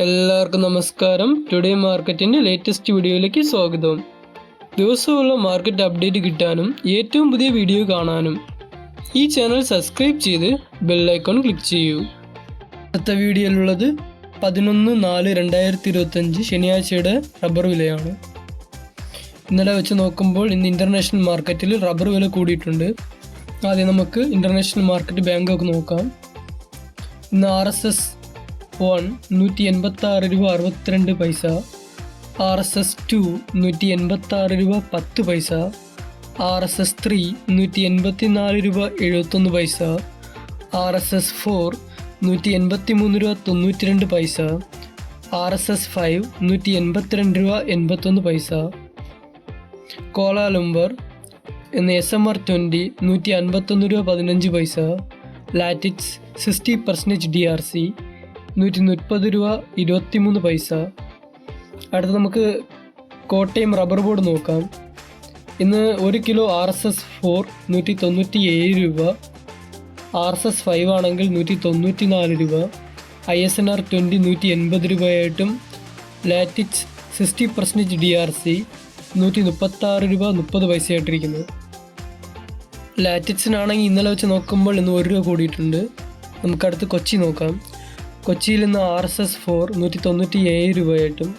എല്ലാവർക്കും നമസ്കാരം. ടുഡേ മാർക്കറ്റിന്റെ ലേറ്റസ്റ്റ് വീഡിയോയിലേക്ക് സ്വാഗതം. ദിവസമുള്ള മാർക്കറ്റ് അപ്ഡേറ്റ് കിട്ടാനും ഏറ്റവും പുതിയ വീഡിയോ കാണാനും ഈ ചാനൽ സബ്സ്ക്രൈബ് ചെയ്ത് ബെല്ലൈക്കോൺ ക്ലിക്ക് ചെയ്യൂ. അടുത്ത വീഡിയോയിലുള്ളത് പതിനൊന്ന് നാല് രണ്ടായിരത്തി ഇരുപത്തഞ്ച് ശനിയാഴ്ചയുടെ റബ്ബർ വിലയാണ്. ഇന്നലെ വെച്ച് നോക്കുമ്പോൾ ഇന്ന് ഇന്റർനാഷണൽ മാർക്കറ്റിൽ റബ്ബർ വില കൂടിയിട്ടുണ്ട്. ആദ്യം നമുക്ക് ഇന്റർനാഷണൽ മാർക്കറ്റ് ബാങ്കൊക്കെ നോക്കാം. ഇന്ന് ആർ എസ് എസ് വൺ നൂറ്റി എൺപത്തി ആറ് രൂപ അറുപത്തിരണ്ട് പൈസ ആർ എസ് എസ് ടു നൂറ്റി എൺപത്തി ആറ് രൂപ പത്ത് പൈസ ആർ എസ് എസ് ത്രീ നൂറ്റി എൺപത്തി നാല് രൂപ എഴുപത്തൊന്ന് പൈസ ആർ എസ് എസ് ഫോർ നൂറ്റി എൺപത്തി മൂന്ന് രൂപ തൊണ്ണൂറ്റി രണ്ട് പൈസ ആർ എസ് എസ് ഫൈവ് നൂറ്റി എൺപത്തിരണ്ട് രൂപ എൺപത്തൊന്ന് പൈസ. കോലാലുംബർ എന്ന എസ് എം ആർ ട്വന്റി നൂറ്റി അൻപത്തൊന്ന് രൂപ പതിനഞ്ച് പൈസ. Latex sixty percentage D R C നൂറ്റി മുപ്പത് രൂപ ഇരുപത്തിമൂന്ന് പൈസ. അടുത്ത് നമുക്ക് കോട്ടയം റബ്ബർ ബോർഡ് നോക്കാം. ഇന്ന് ഒരു kilo R S S four നൂറ്റി തൊണ്ണൂറ്റി ഏഴ് രൂപ ആർ എസ് എസ് ഫൈവ് ആണെങ്കിൽ നൂറ്റി തൊണ്ണൂറ്റി നാല് രൂപ I S N R twenty നൂറ്റി എൺപത് രൂപയായിട്ടും latex sixty percentage D R C നൂറ്റി മുപ്പത്താറ് രൂപ മുപ്പത് പൈസയായിട്ടിരിക്കുന്നത് ലാറ്റിക്സിനാണെങ്കിൽ ഇന്നലെ വെച്ച് നോക്കുമ്പോൾ ഇന്ന് ഒരു രൂപ കൂടിയിട്ടുണ്ട്. നമുക്കടുത്ത് കൊച്ചി നോക്കാം. കൊച്ചിയിൽ നിന്ന് ആർ എസ് എസ് ഫോർ നൂറ്റി തൊണ്ണൂറ്റി ഏഴ് രൂപയായിട്ടും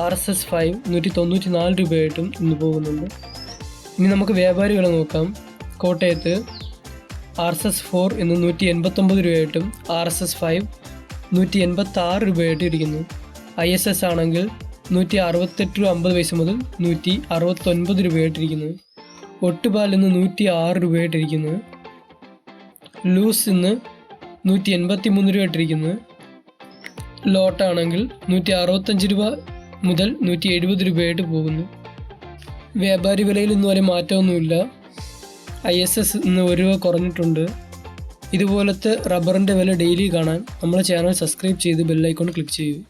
ആർ എസ് എസ് ഫൈവ് നൂറ്റി തൊണ്ണൂറ്റി നാല് രൂപയായിട്ടും ഇന്ന് പോകുന്നുണ്ട്. ഇനി നമുക്ക് വ്യാപാരികളെ നോക്കാം. കോട്ടയത്ത് ആർ എസ് എസ് ഫോർ ഇന്ന് നൂറ്റി എൺപത്തൊമ്പത് രൂപയായിട്ടും ആർ എസ് എസ് ഫൈവ് നൂറ്റി എൺപത്തി ആറ് രൂപയായിട്ടും ഇരിക്കുന്നു. ഐ എസ് എസ് ആണെങ്കിൽ നൂറ്റി അറുപത്തെട്ട് രൂപ അമ്പത് പൈസ മുതൽ നൂറ്റി അറുപത്തൊൻപത് രൂപയായിട്ടിരിക്കുന്നു ഒട്ടുപാൽ ഇന്ന് നൂറ്റി ആറ് രൂപയായിട്ടിരിക്കുന്നു ലൂസ് ഇന്ന് നൂറ്റി എൺപത്തി മൂന്ന് രൂപയായിട്ടിരിക്കുന്നു ലോട്ടാണെങ്കിൽ നൂറ്റി അറുപത്തഞ്ച് രൂപ മുതൽ നൂറ്റി എഴുപത് രൂപയായിട്ട് പോകുന്നു. വ്യാപാരി വിലയിൽ ഇന്ന് വരെ മാറ്റമൊന്നുമില്ല. ഐ എസ് എസ് ഇന്ന് ഒരു രൂപ കുറഞ്ഞിട്ടുണ്ട്. ഇതുപോലത്തെ റബ്ബറിന്റെ വില ഡെയിലി കാണാൻ നമ്മുടെ ചാനൽ സബ്സ്ക്രൈബ് ചെയ്ത് ബെല്ലൈക്കോൺ ക്ലിക്ക് ചെയ്യൂ